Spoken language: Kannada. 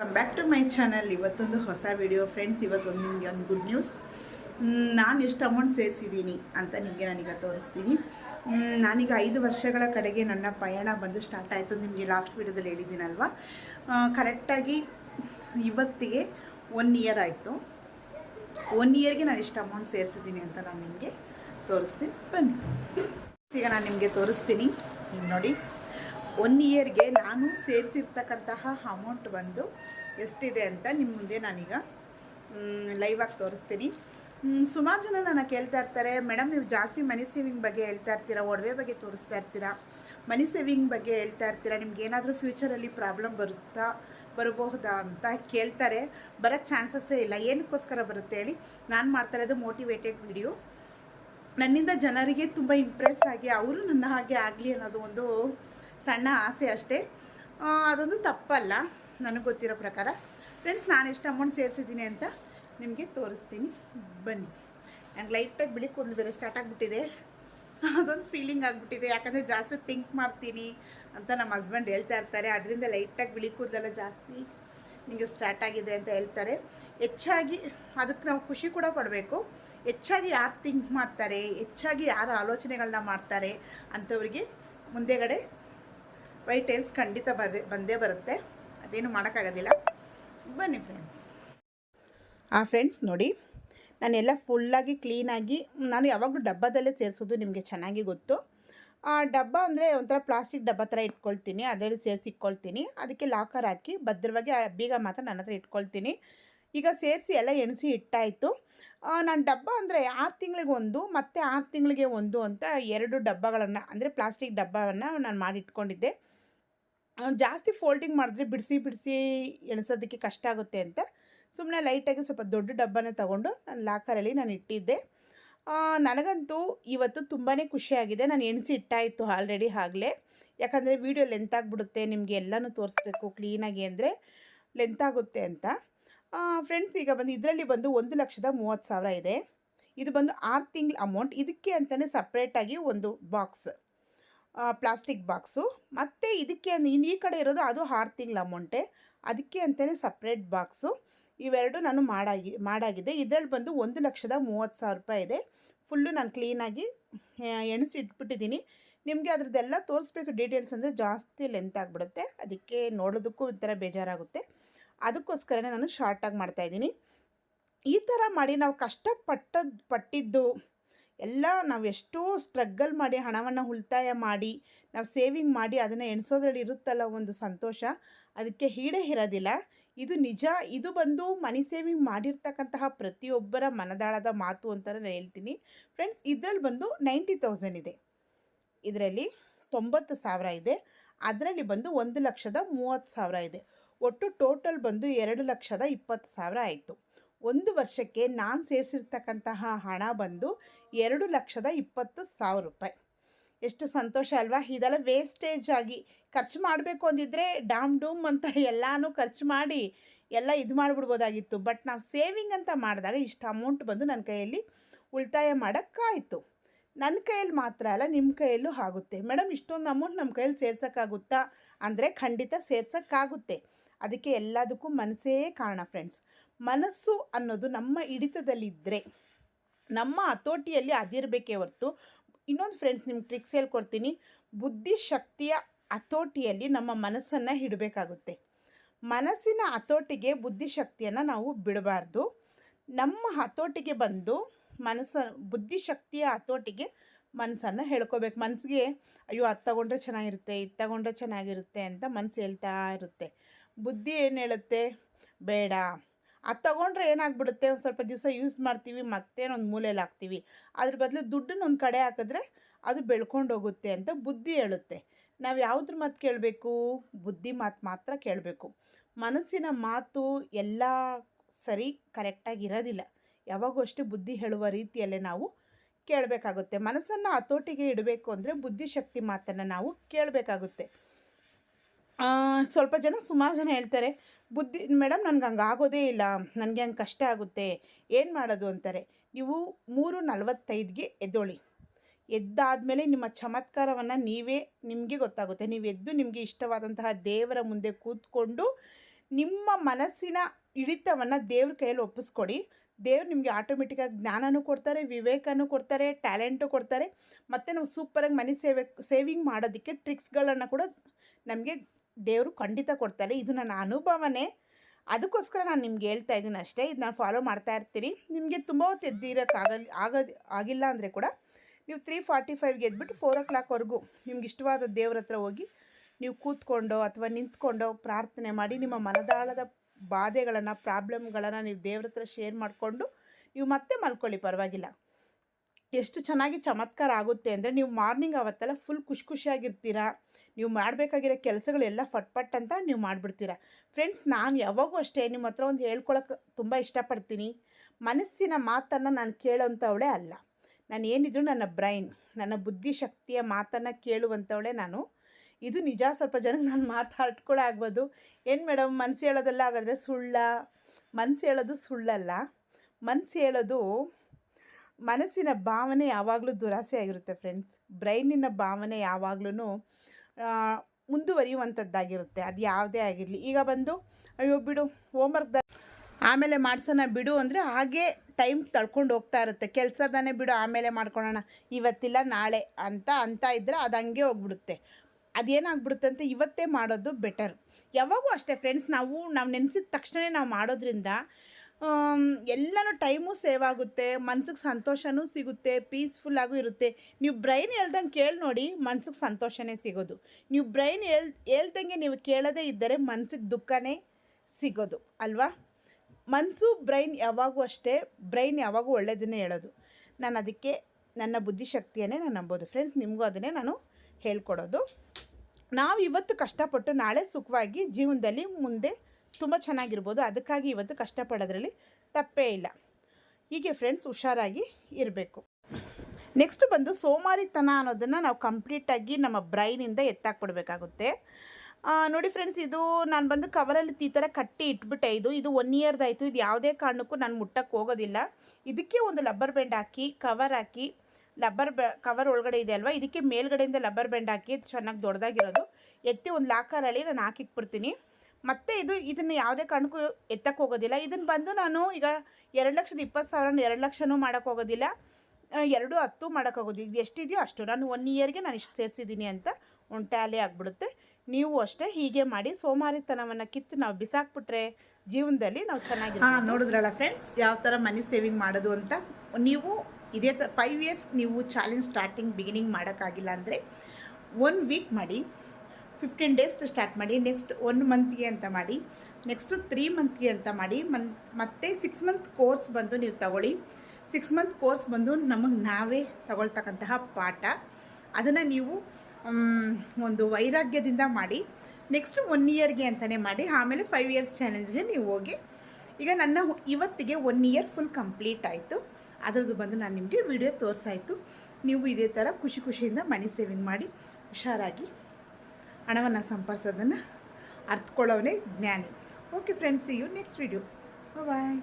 Come back to my channel ಇವತ್ತೊಂದು ಹೊಸ ವಿಡಿಯೋ ಫ್ರೆಂಡ್ಸ್ ಇವತ್ತೊಂದು ನಿಮಗೆ ಒಂದು ಗುಡ್ ನ್ಯೂಸ್ ನಾನು ಎಷ್ಟು ಅಮೌಂಟ್ ಸೇರಿಸಿದ್ದೀನಿ ಅಂತ ನಿಮಗೆ ನಾನೀಗ ತೋರಿಸ್ತೀನಿ. ನಾನೀಗ ಐದು ವರ್ಷಗಳ ಕಡೆಗೆ ನನ್ನ ಪಯಣ ಬಂದು ಸ್ಟಾರ್ಟ್ ಆಯಿತು ನಿಮಗೆ ಲಾಸ್ಟ್ ವಿಡಿಯೋದಲ್ಲಿ ಹೇಳಿದ್ದೀನಲ್ವ? ಕರೆಕ್ಟಾಗಿ ಇವತ್ತಿಗೆ ಒನ್ ಇಯರ್ ಆಯಿತು. ಒನ್ ಇಯರ್ಗೆ ನಾನು ಎಷ್ಟು ಅಮೌಂಟ್ ಸೇರಿಸಿದ್ದೀನಿ ಅಂತ ನಾನು ನಿಮಗೆ ತೋರಿಸ್ತೀನಿ. ಬನ್ನಿ. ಈಗ ನಾನು ನಿಮಗೆ ತೋರಿಸ್ತೀನಿ. ನೋಡಿ. ಒನ್ ಇಯರ್ಗೆ ನಾನು ಸೇರಿಸಿರ್ತಕ್ಕಂತಹ ಅಮೌಂಟ್ ಬಂದು ಎಷ್ಟಿದೆ ಅಂತ ನಿಮ್ಮ ಮುಂದೆ ನಾನೀಗ ಲೈವ್ ಆಗಿ ತೋರಿಸ್ತೀನಿ. ಸುಮಾರು ಜನ ನನ್ನ ಕೇಳ್ತಾ ಇರ್ತಾರೆ ಮೇಡಮ್ ನೀವು ಜಾಸ್ತಿ ಮನಿ ಸೇವಿಂಗ್ ಬಗ್ಗೆ ಹೇಳ್ತಾ ಇರ್ತೀರಾ? ಒಡವೆ ಬಗ್ಗೆ ತೋರಿಸ್ತಾ ಇರ್ತೀರಾ? ಮನಿ ಸೇವಿಂಗ್ ಬಗ್ಗೆ ಹೇಳ್ತಾ ಇರ್ತೀರಾ? ನಿಮ್ಗೆ ಏನಾದರೂ ಫ್ಯೂಚರಲ್ಲಿ ಪ್ರಾಬ್ಲಮ್ ಬರುತ್ತಾ, ಬರಬಹುದಾ ಅಂತ ಕೇಳ್ತಾರೆ. ಬರೋಕ್ಕೆ ಚಾನ್ಸಸ್ಸೇ ಇಲ್ಲ. ಏನಕ್ಕೋಸ್ಕರ ಬರುತ್ತೆ ಹೇಳಿ? ನಾನು ಮಾಡ್ತಾ ಇರೋದು ಮೋಟಿವೇಟೆಡ್ ವಿಡಿಯೋ ನನ್ನಿಂದ ಜನರಿಗೆ ತುಂಬ ಇಂಪ್ರೆಸ್ ಆಗಿ, ಅವರು ನನ್ನ ಹಾಗೆ ಆಗಲಿ ಅನ್ನೋದು ಒಂದು ಸಣ್ಣ ಆಸೆ ಅಷ್ಟೇ. ಅದೊಂದು ತಪ್ಪಲ್ಲ, ನನಗೆ ಗೊತ್ತಿರೋ ಪ್ರಕಾರ. ಫ್ರೆಂಡ್ಸ್ ನಾನು ಎಷ್ಟು ಅಮೌಂಟ್ ಸೇರಿಸಿದ್ದೀನಿ ಅಂತ ನಿಮಗೆ ತೋರಿಸ್ತೀನಿ. ಬನ್ನಿ. ನಂಗೆ ಲೈಟಾಗಿ ಬಿಳಿ ಕೊಂದು ಬೇರೆ ಸ್ಟಾರ್ಟ್ ಆಗಿಬಿಟ್ಟಿದೆ. ಅದೊಂದು ಫೀಲಿಂಗ್ ಆಗಿಬಿಟ್ಟಿದೆ. ಯಾಕಂದರೆ ಜಾಸ್ತಿ ಥಿಂಕ್ ಮಾಡ್ತೀನಿ ಅಂತ ನಮ್ಮ ಹಸ್ಬೆಂಡ್ ಹೇಳ್ತಾ ಇರ್ತಾರೆ. ಅದರಿಂದ ಲೈಟಾಗಿ ಬಿಳಿ ಕೂದಲೆಲ್ಲ ಜಾಸ್ತಿ ನಿಮಗೆ ಸ್ಟಾರ್ಟ್ ಆಗಿದೆ ಅಂತ ಹೇಳ್ತಾರೆ. ಹೆಚ್ಚಾಗಿ ಅದಕ್ಕೆ ನಾವು ಖುಷಿ ಕೂಡ ಪಡಬೇಕು. ಹೆಚ್ಚಾಗಿ ಯಾರು ಥಿಂಕ್ ಮಾಡ್ತಾರೆ? ಹೆಚ್ಚಾಗಿ ಯಾರು ಆಲೋಚನೆಗಳನ್ನ ಮಾಡ್ತಾರೆ? ಅಂಥವ್ರಿಗೆ ಮುಂದೆಗಡೆ ವೈಟ್ ಟೇಸ್ಟ್ ಖಂಡಿತ ಬಂದೇ ಬರುತ್ತೆ. ಅದೇನು ಮಾಡೋಕ್ಕಾಗೋದಿಲ್ಲ. ಬನ್ನಿ ಫ್ರೆಂಡ್ಸ್ ಆ ಫ್ರೆಂಡ್ಸ್ ನೋಡಿ ನಾನೆಲ್ಲ ಫುಲ್ಲಾಗಿ ಕ್ಲೀನಾಗಿ ನಾನು ಯಾವಾಗಲೂ ಡಬ್ಬದಲ್ಲೇ ಸೇರಿಸೋದು ನಿಮಗೆ ಚೆನ್ನಾಗಿ ಗೊತ್ತು. ಆ ಡಬ್ಬ ಅಂದರೆ ಒಂಥರ ಪ್ಲಾಸ್ಟಿಕ್ ಡಬ್ಬ ಥರ ಇಟ್ಕೊಳ್ತೀನಿ ಅದರಲ್ಲಿ ಸೇರಿಸಿ ಇಟ್ಕೊಳ್ತೀನಿ. ಅದಕ್ಕೆ ಲಾಕರ್ ಹಾಕಿ ಭದ್ರವಾಗಿ ಆ ಬೀಗ ಮಾತ್ರ ನನ್ನ ಹತ್ರ ಇಟ್ಕೊಳ್ತೀನಿ. ಈಗ ಸೇರಿಸಿ ಎಲ್ಲ ಎಣಿಸಿ ಇಟ್ಟಾಯಿತು. ನಾನು ಡಬ್ಬ ಅಂದರೆ ಆರು ತಿಂಗಳಿಗೆ ಒಂದು ಮತ್ತು ಆರು ತಿಂಗಳಿಗೆ ಒಂದು ಅಂತ ಎರಡು ಡಬ್ಬಗಳನ್ನು ಅಂದರೆ ಪ್ಲಾಸ್ಟಿಕ್ ಡಬ್ಬವನ್ನು ನಾನು ಮಾಡಿ ಇಟ್ಕೊಂಡಿದ್ದೆ ಆ, ಜಾಸ್ತಿ ಫೋಲ್ಡಿಂಗ್ ಮಾಡಿದ್ರೆ ಬಿಡಿಸಿ ಬಿಡಿಸಿ ಎಣಿಸೋದಕ್ಕೆ ಕಷ್ಟ ಆಗುತ್ತೆ ಅಂತ. ಸುಮ್ಮನೆ ಲೈಟಾಗಿ ಸ್ವಲ್ಪ ದೊಡ್ಡ ಡಬ್ಬನ ತಗೊಂಡು ನಾನು ಲಾಕರಲ್ಲಿ ನಾನು ಇಟ್ಟಿದ್ದೆ. ನನಗಂತೂ ಇವತ್ತು ತುಂಬಾ ಖುಷಿಯಾಗಿದೆ ನಾನು ಎಣಿಸಿ ಇಟ್ಟಾಯಿತು ಆಲ್ರೆಡಿ ಆಗಲೇ. ಯಾಕಂದರೆ ವೀಡಿಯೋ ಲೆಂತ್ ಆಗಿಬಿಡುತ್ತೆ, ನಿಮಗೆ ಎಲ್ಲನೂ ತೋರಿಸ್ಬೇಕು ಕ್ಲೀನಾಗಿ ಅಂದರೆ ಲೆಂತ್ ಆಗುತ್ತೆ ಅಂತ. ಫ್ರೆಂಡ್ಸ್ ಈಗ ಬಂದು ಇದರಲ್ಲಿ ಬಂದು ಒಂದು ಲಕ್ಷದ ಮೂವತ್ತು ಸಾವಿರ ಇದೆ. ಇದು ಬಂದು ಆರು ತಿಂಗಳ ಅಮೌಂಟ್ ಇದಕ್ಕೆ ಅಂತಲೇ ಸಪ್ರೇಟಾಗಿ ಒಂದು ಬಾಕ್ಸ್ ಪ್ಲಾಸ್ಟಿಕ್ ಬಾಕ್ಸು. ಮತ್ತು ಇದಕ್ಕೆ ಇನ್ನು ಈ ಕಡೆ ಇರೋದು ಅದು ಆರು ತಿಂಗಳ ಅಮೌಂಟೆ. ಅದಕ್ಕೆ ಅಂತಲೇ ಸಪ್ರೇಟ್ ಬಾಕ್ಸು. ಇವೆರಡು ನಾನು ಮಾಡಾಗಿ, ಮಾಡಾಗಿದೆ. ಇದರಲ್ಲಿ ಬಂದು ಒಂದು ಲಕ್ಷದ ಮೂವತ್ತು ಸಾವಿರ ರೂಪಾಯಿ ಇದೆ. ಫುಲ್ಲು ನಾನು ಕ್ಲೀನಾಗಿ ಎಣಿಸಿ ಇಟ್ಬಿಟ್ಟಿದ್ದೀನಿ. ನಿಮಗೆ ಅದರದ್ದೆಲ್ಲ ತೋರಿಸ್ಬೇಕು ಡೀಟೇಲ್ಸ್ ಅಂದರೆ ಜಾಸ್ತಿ ಲೆಂತ್ ಆಗಿಬಿಡುತ್ತೆ. ಅದಕ್ಕೆ ನೋಡೋದಕ್ಕೂ ಒಂಥರ ಬೇಜಾರಾಗುತ್ತೆ. ಅದಕ್ಕೋಸ್ಕರನೇ ನಾನು ಶಾರ್ಟಾಗಿ ಮಾಡ್ತಾಯಿದ್ದೀನಿ ಈ ಥರ ಮಾಡಿ ನಾವು ಕಷ್ಟಪಟ್ಟದ್ದು ಪಟ್ಟಿದ್ದು ಎಲ್ಲ ನಾವು ಎಷ್ಟೋ ಸ್ಟ್ರಗಲ್ ಮಾಡಿ, ಹಣವನ್ನು ಉಳಿತಾಯ ಮಾಡಿ, ನಾವು ಸೇವಿಂಗ್ ಮಾಡಿ ಅದನ್ನು ಎಣಿಸೋದ್ರಲ್ಲಿ ಇರುತ್ತಲ್ಲ ಒಂದು ಸಂತೋಷ, ಅದಕ್ಕೆ ಹೀಡೆ ಇರೋದಿಲ್ಲ. ಇದು ನಿಜ, ಇದು ಬಂದು ಮನಿ ಸೇವಿಂಗ್ ಮಾಡಿರ್ತಕ್ಕಂತಹ ಪ್ರತಿಯೊಬ್ಬರ ಮನದಾಳದ ಮಾತು ಅಂತ ನಾನು ಹೇಳ್ತೀನಿ. ಫ್ರೆಂಡ್ಸ್ ಇದರಲ್ಲಿ ಬಂದು ನೈಂಟಿ ತೌಸಂಡ್ ಇದೆ. ಇದರಲ್ಲಿ ತೊಂಬತ್ತು ಸಾವಿರ ಇದೆ. ಅದರಲ್ಲಿ ಬಂದು ಒಂದು ಲಕ್ಷದ ಮೂವತ್ತು ಸಾವಿರ ಇದೆ. ಒಟ್ಟು ಟೋಟಲ್ ಬಂದು ಎರಡು ಲಕ್ಷದ ಇಪ್ಪತ್ತು ಸಾವಿರ ಆಯಿತು. ಒಂದು ವರ್ಷಕ್ಕೆ ನಾನು ಸೇರಿಸಿರ್ತಕ್ಕಂತಹ ಹಣ ಬಂದು ಎರಡು ಲಕ್ಷದ ಇಪ್ಪತ್ತು ಸಾವಿರ ರೂಪಾಯಿ. ಎಷ್ಟು ಸಂತೋಷ ಅಲ್ವಾ? ಇದೆಲ್ಲ ವೇಸ್ಟೇಜ್ ಆಗಿ ಖರ್ಚು ಮಾಡಬೇಕು ಅಂದಿದ್ರೆ ಡಾಮ್ ಡೂಮ್ ಅಂತ ಎಲ್ಲನೂ ಖರ್ಚು ಮಾಡಿ ಎಲ್ಲ ಇದು ಮಾಡಿಬಿಡ್ಬೋದಾಗಿತ್ತು. ಬಟ್ ನಾವು ಸೇವಿಂಗ್ ಅಂತ ಮಾಡಿದಾಗ ಇಷ್ಟು ಅಮೌಂಟ್ ಬಂದು ನನ್ನ ಕೈಯಲ್ಲಿ ಉಳಿತಾಯ ಮಾಡೋಕ್ಕಾಯಿತು. ನನ್ನ ಕೈಯಲ್ಲಿ ಮಾತ್ರ ಅಲ್ಲ ನಿಮ್ಮ ಕೈಯಲ್ಲೂ ಆಗುತ್ತೆ. ಮೇಡಮ್ ಇಷ್ಟೊಂದು ಅಮೌಂಟ್ ನಮ್ಮ ಕೈಯಲ್ಲಿ ಸೇರ್ಸೋಕ್ಕಾಗುತ್ತಾ? ಅಂದರೆ ಖಂಡಿತ ಸೇರ್ಸೋಕ್ಕಾಗುತ್ತೆ. ಅದಕ್ಕೆ ಎಲ್ಲದಕ್ಕೂ ಮನಸ್ಸೇ ಕಾರಣ ಫ್ರೆಂಡ್ಸ್ ಮನಸ್ಸು ಅನ್ನೋದು ನಮ್ಮ ಹಿಡಿತದಲ್ಲಿದ್ದರೆ ನಮ್ಮ ಹತೋಟಿಯಲ್ಲಿ ಅದಿರಬೇಕೇ ಹೊರತು, ಇನ್ನೊಂದು ಫ್ರೆಂಡ್ಸ್ ನಿಮ್ಗೆ ಟ್ರಿಕ್ಸ್ ಹೇಳ್ಕೊಡ್ತೀನಿ. ಬುದ್ಧಿಶಕ್ತಿಯ ಹತೋಟಿಯಲ್ಲಿ ನಮ್ಮ ಮನಸ್ಸನ್ನು ಇಡಬೇಕಾಗುತ್ತೆ ಮನಸ್ಸಿನ ಹತೋಟಿಗೆ ಬುದ್ಧಿಶಕ್ತಿಯನ್ನು ನಾವು ಬಿಡಬಾರ್ದು. ನಮ್ಮ ಹತೋಟಿಗೆ ಬಂದು ಮನಸ್ಸ ಬುದ್ಧಿಶಕ್ತಿಯ ಹತೋಟಿಗೆ ಮನಸ್ಸನ್ನು ಹೇಳ್ಕೋಬೇಕು. ಮನಸ್ಸಿಗೆ, ಅಯ್ಯೋ, ಅದು ತಗೊಂಡ್ರೆ ಚೆನ್ನಾಗಿರುತ್ತೆ, ಇದು ತಗೊಂಡ್ರೆ ಚೆನ್ನಾಗಿರುತ್ತೆ ಅಂತ ಮನಸ್ಸು ಹೇಳ್ತಾ ಇರುತ್ತೆ. ಬುದ್ಧಿ ಏನು ಹೇಳುತ್ತೆ? ಬೇಡ. ಅದು ತೊಗೊಂಡ್ರೆ ಏನಾಗ್ಬಿಡುತ್ತೆ? ಒಂದು ಸ್ವಲ್ಪ ದಿವಸ ಯೂಸ್ ಮಾಡ್ತೀವಿ ಮತ್ತೇನೊಂದು ಮೂಲೆಯಲ್ಲಿ ಹಾಕ್ತೀವಿ. ಅದ್ರ ಬದಲು ದುಡ್ಡನ್ನ ಒಂದು ಕಡೆ ಹಾಕಿದ್ರೆ ಅದು ಬೆಳ್ಕೊಂಡು ಹೋಗುತ್ತೆ ಅಂತ ಬುದ್ಧಿ ಹೇಳುತ್ತೆ. ನಾವು ಯಾವುದ್ರ ಮಾತು ಕೇಳಬೇಕು? ಬುದ್ಧಿ ಮಾತು ಮಾತ್ರ ಕೇಳಬೇಕು. ಮನಸ್ಸಿನ ಮಾತು ಎಲ್ಲ ಸರಿ, ಕರೆಕ್ಟಾಗಿ ಇರೋದಿಲ್ಲ. ಯಾವಾಗೂ ಅಷ್ಟೇ ಬುದ್ಧಿ ಹೇಳುವ ರೀತಿಯಲ್ಲೇ ನಾವು ಕೇಳಬೇಕಾಗುತ್ತೆ. ಮನಸ್ಸನ್ನು ಹತೋಟಿಗೆ ಇಡಬೇಕು ಅಂದರೆ ಬುದ್ಧಿಶಕ್ತಿ ಮಾತನ್ನು ನಾವು ಕೇಳಬೇಕಾಗುತ್ತೆ. ಸ್ವಲ್ಪ ಜನ ಸುಮಾರು ಜನ ಹೇಳ್ತಾರೆ, ಬುದ್ಧಿ ಮೇಡಮ್ ನನಗೆ ಹಂಗೆ ಆಗೋದೇ ಇಲ್ಲ, ನನಗೆ ಹಂಗೆ ಕಷ್ಟ ಆಗುತ್ತೆ, ಏನು ಮಾಡೋದು? ಅಂತಾರೆ. ನೀವು ಮೂರು ನಲವತ್ತೈದಿಗೆ ಎದ್ದೋಳಿ. ಎದ್ದಾದಮೇಲೆ ನಿಮ್ಮ ಚಮತ್ಕಾರವನ್ನು ನೀವೇ ನಿಮಗೆ ಗೊತ್ತಾಗುತ್ತೆ. ನೀವು ಎದ್ದು ನಿಮಗೆ ಇಷ್ಟವಾದಂತಹ ದೇವರ ಮುಂದೆ ಕೂತ್ಕೊಂಡು ನಿಮ್ಮ ಮನಸ್ಸಿನ ಹಿಡಿತವನ್ನು ದೇವ್ರ ಕೈಯಲ್ಲಿ ಒಪ್ಪಿಸ್ಕೊಡಿ. ದೇವ್ರು ನಿಮಗೆ ಆಟೋಮೆಟಿಕ್ಕಾಗಿ ಜ್ಞಾನನೂ ಕೊಡ್ತಾರೆ, ವಿವೇಕನೂ ಕೊಡ್ತಾರೆ, ಟ್ಯಾಲೆಂಟು ಕೊಡ್ತಾರೆ. ಮತ್ತು ನಾವು ಸೂಪರಾಗಿ ಮನಿ ಸೇವೆ, ಸೇವಿಂಗ್ ಮಾಡೋದಕ್ಕೆ ಟ್ರಿಕ್ಸ್ಗಳನ್ನು ಕೂಡ ನಮಗೆ ದೇವರು ಖಂಡಿತ ಕೊಡ್ತಾರೆ. ಇದು ನನ್ನ ಅನುಭವನೇ. ಅದಕ್ಕೋಸ್ಕರ ನಾನು ನಿಮ್ಗೆ ಹೇಳ್ತಾ ಇದ್ದೀನಿ ಅಷ್ಟೇ. ಇದು ನಾನು ಫಾಲೋ ಮಾಡ್ತಾ ಇರ್ತೀನಿ ನಿಮಗೆ ತುಂಬ ಹೊತ್ತು ಎದ್ದಿರೋಕ್ಕಾಗಲ್ಲ ಆಗೋದು ಆಗಿಲ್ಲ ಅಂದರೆ ಕೂಡ ನೀವು ತ್ರೀ ಫಾರ್ಟಿ ಫೈವ್ಗೆ ಎದ್ಬಿಟ್ಟು ಫೋರ್ ಓ ಕ್ಲಾಕ್ವರೆಗೂ ನಿಮ್ಗೆ ಇಷ್ಟವಾದ ದೇವ್ರ ಹತ್ರ ಹೋಗಿ ನೀವು ಕೂತ್ಕೊಂಡು ಅಥವಾ ನಿಂತ್ಕೊಂಡು ಪ್ರಾರ್ಥನೆ ಮಾಡಿ ನಿಮ್ಮ ಮನದಾಳದ ಬಾಧೆಗಳನ್ನು ಪ್ರಾಬ್ಲಮ್ಗಳನ್ನು ನೀವು ದೇವ್ರ ಹತ್ರ ಶೇರ್ ಮಾಡಿಕೊಂಡು ನೀವು ಮತ್ತೆ ಮಲ್ಕೊಳ್ಳಿ. ಪರವಾಗಿಲ್ಲ. ಎಷ್ಟು ಚೆನ್ನಾಗಿ ಚಮತ್ಕಾರ ಆಗುತ್ತೆ ಅಂದರೆ ನೀವು ಮಾರ್ನಿಂಗ್ ಆವತ್ತೆಲ್ಲ ಫುಲ್ ಖುಷಿ ಖುಷಿಯಾಗಿರ್ತೀರ. ನೀವು ಮಾಡಬೇಕಾಗಿರೋ ಕೆಲಸಗಳೆಲ್ಲ ಫಟ್ಪಟ್ ಫಟ್ ಅಂತ ನೀವು ಮಾಡಿಬಿಡ್ತೀರ. ಫ್ರೆಂಡ್ಸ್ ನಾನು ಯಾವಾಗೂ ಅಷ್ಟೇ ನಿಮ್ಮ ಹತ್ರ ಒಂದು ಹೇಳ್ಕೊಳಕ್ಕೆ ತುಂಬ ಇಷ್ಟಪಡ್ತೀನಿ. ಮನಸ್ಸಿನ ಮಾತನ್ನು ನಾನು ಕೇಳೋಂಥವಳೇ ಅಲ್ಲ. ನಾನು ಏನಿದ್ರು ನನ್ನ ಬ್ರೈನ್ ನನ್ನ ಬುದ್ಧಿಶಕ್ತಿಯ ಮಾತನ್ನು ಕೇಳುವಂಥವಳೆ ನಾನು. ಇದು ನಿಜ, ಸ್ವಲ್ಪ ಜನಕ್ಕೆ ನಾನು ಮಾತಾಡ್ಕೊಳ್ಳೋ ಆಗ್ಬೋದು. ಏನು ಮೇಡಮ್ ಮನಸ್ಸು ಹೇಳೋದೆಲ್ಲ ಹಾಗಾದರೆ ಸುಳ್ಳ? ಮನಸ್ಸು ಹೇಳೋದು ಸುಳ್ಳಲ್ಲ. ಮನಸ್ಸು ಹೇಳೋದು ಮನಸ್ಸಿನ ಭಾವನೆ ಯಾವಾಗಲೂ ದುರಾಸೆ ಆಗಿರುತ್ತೆ ಫ್ರೆಂಡ್ಸ್ ಬ್ರೈನಿನ ಭಾವನೆ ಯಾವಾಗ್ಲೂ ಮುಂದುವರಿಯುವಂಥದ್ದಾಗಿರುತ್ತೆ ಅದು ಯಾವುದೇ ಆಗಿರಲಿ. ಈಗ ಬಂದು, ಅಯ್ಯೋ ಬಿಡು ಹೋಮ್ವರ್ಕ್ ಆಮೇಲೆ ಮಾಡ್ಸೋಣ ಬಿಡು ಅಂದರೆ ಹಾಗೆ ಟೈಮ್ ತಳ್ಕೊಂಡು ಹೋಗ್ತಾ ಇರುತ್ತೆ. ಕೆಲಸದಾನೆ ಬಿಡು, ಆಮೇಲೆ ಮಾಡ್ಕೊಳ್ಳೋಣ. ಇವತ್ತಿಲ್ಲ, ನಾಳೆ ಅಂತ ಅಂತ ಇದ್ದರೆ ಅದು ಹಂಗೆ ಹೋಗ್ಬಿಡುತ್ತೆ. ಅದೇನಾಗ್ಬಿಡುತ್ತೆ ಅಂತ ಇವತ್ತೇ ಮಾಡೋದು ಬೆಟರ್ ಯಾವಾಗೂ ಅಷ್ಟೇ ಫ್ರೆಂಡ್ಸ್ ನಾವು ನಾವು ನೆನೆಸಿದ ತಕ್ಷಣ ನಾವು ಮಾಡೋದ್ರಿಂದ ಎಲ್ಲನೂ ಟೈಮು ಸೇವ್ ಆಗುತ್ತೆ, ಮನ್ಸಿಗೆ ಸಂತೋಷವೂ ಸಿಗುತ್ತೆ ಪೀಸ್ಫುಲ್ಲಾಗೂ ಇರುತ್ತೆ. ನೀವು ಬ್ರೈನ್ ಹೇಳ್ದಂಗೆ ಕೇಳಿ ನೋಡಿ, ಮನ್ಸಿಗೆ ಸಂತೋಷನೇ ಸಿಗೋದು. ನೀವು ಬ್ರೈನ್ ಹೇಳ್, ಹೇಳ್ದಂಗೆ ನೀವು ಕೇಳದೇ ಇದ್ದರೆ ಮನ್ಸಿಗೆ ದುಃಖನೇ ಸಿಗೋದು, ಅಲ್ವಾ? ಮನಸ್ಸು ಬ್ರೈನ್ ಯಾವಾಗೂ ಅಷ್ಟೇ, ಬ್ರೈನ್ ಯಾವಾಗೂ ಒಳ್ಳೆಯದನ್ನೇ ಹೇಳೋದು. ನಾನು ಅದಕ್ಕೆ ನನ್ನ ಬುದ್ಧಿಶಕ್ತಿಯನ್ನೇ ನಾನು ನಂಬೋದು. ಫ್ರೆಂಡ್ಸ್, ನಿಮಗೂ ಅದನ್ನೇ ನಾನು ಹೇಳ್ಕೊಡೋದು. ನಾವು ಇವತ್ತು ಕಷ್ಟಪಟ್ಟು ನಾಳೆ ಸುಖವಾಗಿ ಜೀವನದಲ್ಲಿ ಮುಂದೆ ತುಂಬ ಚೆನ್ನಾಗಿರ್ಬೋದು. ಅದಕ್ಕಾಗಿ ಇವತ್ತು ಕಷ್ಟಪಡೋದ್ರಲ್ಲಿ ತಪ್ಪೇ ಇಲ್ಲ. ಹೀಗೆ ಫ್ರೆಂಡ್ಸ್ ಹುಷಾರಾಗಿ ಇರಬೇಕು. ನೆಕ್ಸ್ಟ್ ಬಂದು ಸೋಮಾರಿತನ ಅನ್ನೋದನ್ನು ನಾವು ಕಂಪ್ಲೀಟಾಗಿ ನಮ್ಮ ಬ್ರೈನಿಂದ ಎತ್ತಾಕ್ಬಿಡ್ಬೇಕಾಗುತ್ತೆ. ನೋಡಿ ಫ್ರೆಂಡ್ಸ್ ಇದು ನಾನು ಬಂದು ಕವರಲ್ಲಿ ಈ ಥರ ಕಟ್ಟಿ ಇಟ್ಬಿಟ್ಟೆ. ಇದು ಇದು ಒನ್ ಇಯರ್ದಾಯಿತು ಇದು ಯಾವುದೇ ಕಾರಣಕ್ಕೂ ನಾನು ಮುಟ್ಟಕ್ಕೆ ಹೋಗೋದಿಲ್ಲ. ಇದಕ್ಕೆ ಒಂದು ಲಬ್ಬರ್ ಬ್ಯಾಂಡ್ ಹಾಕಿ ಕವರ್ ಹಾಕಿ, ಲಬ್ಬರ್ ಬ್ಯಾ ಕವರ್ ಒಳಗಡೆ ಇದೆ ಅಲ್ವಾ? ಇದಕ್ಕೆ ಮೇಲ್ಗಡೆಯಿಂದ ಲಬ್ಬರ್ ಬ್ಯಾಂಡ್ ಹಾಕಿ, ಚೆನ್ನಾಗಿ ದೊಡ್ಡದಾಗಿರೋದು ಎತ್ತಿ ಒಂದು ಲಾಕರಲ್ಲಿ ನಾನು ಹಾಕಿಟ್ಬಿಡ್ತೀನಿ. ಮತ್ತು ಇದು ಇದನ್ನು ಯಾವುದೇ ಕಾರಣಕ್ಕೂ ಎತ್ತಕ್ಕೆ ಹೋಗೋದಿಲ್ಲ. ಇದನ್ನು ಬಂದು ನಾನು ಈಗ ಎರಡು ಲಕ್ಷದ ಇಪ್ಪತ್ತು ಸಾವಿರ ಎರಡು ಲಕ್ಷನೂ ಮಾಡೋಕ್ಕೋಗೋದಿಲ್ಲ ಎರಡು ಹತ್ತು ಮಾಡೋಕ್ಕಾಗೋದು ಇದು ಎಷ್ಟಿದೆಯೋ ಅಷ್ಟು. ನಾನು ಒನ್ ಇಯರ್ಗೆ ನಾನು ಇಷ್ಟು ಸೇರಿಸಿದ್ದೀನಿ ಅಂತ ಒಂದು ಟ್ಯಾಲಿ ಆಗಿಬಿಡುತ್ತೆ. ನೀವು ಅಷ್ಟೇ ಹೀಗೆ ಮಾಡಿ ಸೋಮಾರಿತನವನ್ನು ಕಿತ್ತು ನಾವು ಬಿಸಾಕ್ಬಿಟ್ರೆ ಜೀವನದಲ್ಲಿ ನಾವು ಚೆನ್ನಾಗಿ ಹಾಂ, ನೋಡಿದ್ರಲ್ಲ ಫ್ರೆಂಡ್ಸ್ ಯಾವ ಥರ ಮನಿ ಸೇವಿಂಗ್ ಮಾಡೋದು ಅಂತ ನೀವು ಇದೇ ಥರ ಫೈವ್ ಇಯರ್ಸ್ ನೀವು ಚಾಲೆಂಜ್ ಸ್ಟಾರ್ಟಿಂಗ್ ಬಿಗಿನಿಂಗ್ ಮಾಡೋಕ್ಕಾಗಿಲ್ಲ ಅಂದರೆ ಒನ್ ವೀಕ್ ಮಾಡಿ ಫಿಫ್ಟೀನ್ ಡೇಸ್ ಸ್ಟಾರ್ಟ್ ಮಾಡಿ ನೆಕ್ಸ್ಟ್ ಒನ್ ಮಂತ್ಗೆ ಅಂತ ಮಾಡಿ ನೆಕ್ಸ್ಟು ತ್ರೀ ಮಂತ್ಗೆ ಅಂತ ಮಾಡಿ, ಮನ್, ಮತ್ತೆ ಸಿಕ್ಸ್ ಮಂತ್ ಕೋರ್ಸ್ ಬಂದು ನೀವು ತಗೊಳ್ಳಿ. ಸಿಕ್ಸ್ ಮಂತ್ ಕೋರ್ಸ್ ಬಂದು ನಮಗೆ ನಾವೇ ತಗೊಳ್ತಕ್ಕಂತಹ ಪಾಠ. ಅದನ್ನು ನೀವು ಒಂದು ವೈರಾಗ್ಯದಿಂದ ಮಾಡಿ ನೆಕ್ಸ್ಟ್ ಒನ್ ಇಯರ್ಗೆ ಅಂತಲೇ ಮಾಡಿ, ಆಮೇಲೆ ಫೈವ್ ಇಯರ್ಸ್ ಚಾಲೆಂಜ್ಗೆ ನೀವು ಹೋಗಿ, ಈಗ ನನ್ನ ಇವತ್ತಿಗೆ ಒನ್ ಇಯರ್ ಫುಲ್ ಕಂಪ್ಲೀಟ್ ಆಯಿತು. ಅದರದ್ದು ಬಂದು ನಾನು ನಿಮಗೆ ವಿಡಿಯೋ ತೋರಿಸಾಯಿತು. ನೀವು ಇದೇ ಥರ ಖುಷಿ ಖುಷಿಯಿಂದ ಮನಿ ಸೇವಿಂಗ್ ಮಾಡಿ, ಹುಷಾರಾಗಿ ಹಣವನ್ನು ಸಂಪಾದಿಸೋದನ್ನು ಅರ್ಥಕೊಳ್ಳೋವನೇ ಜ್ಞಾನಿ. Okay friends you next video bye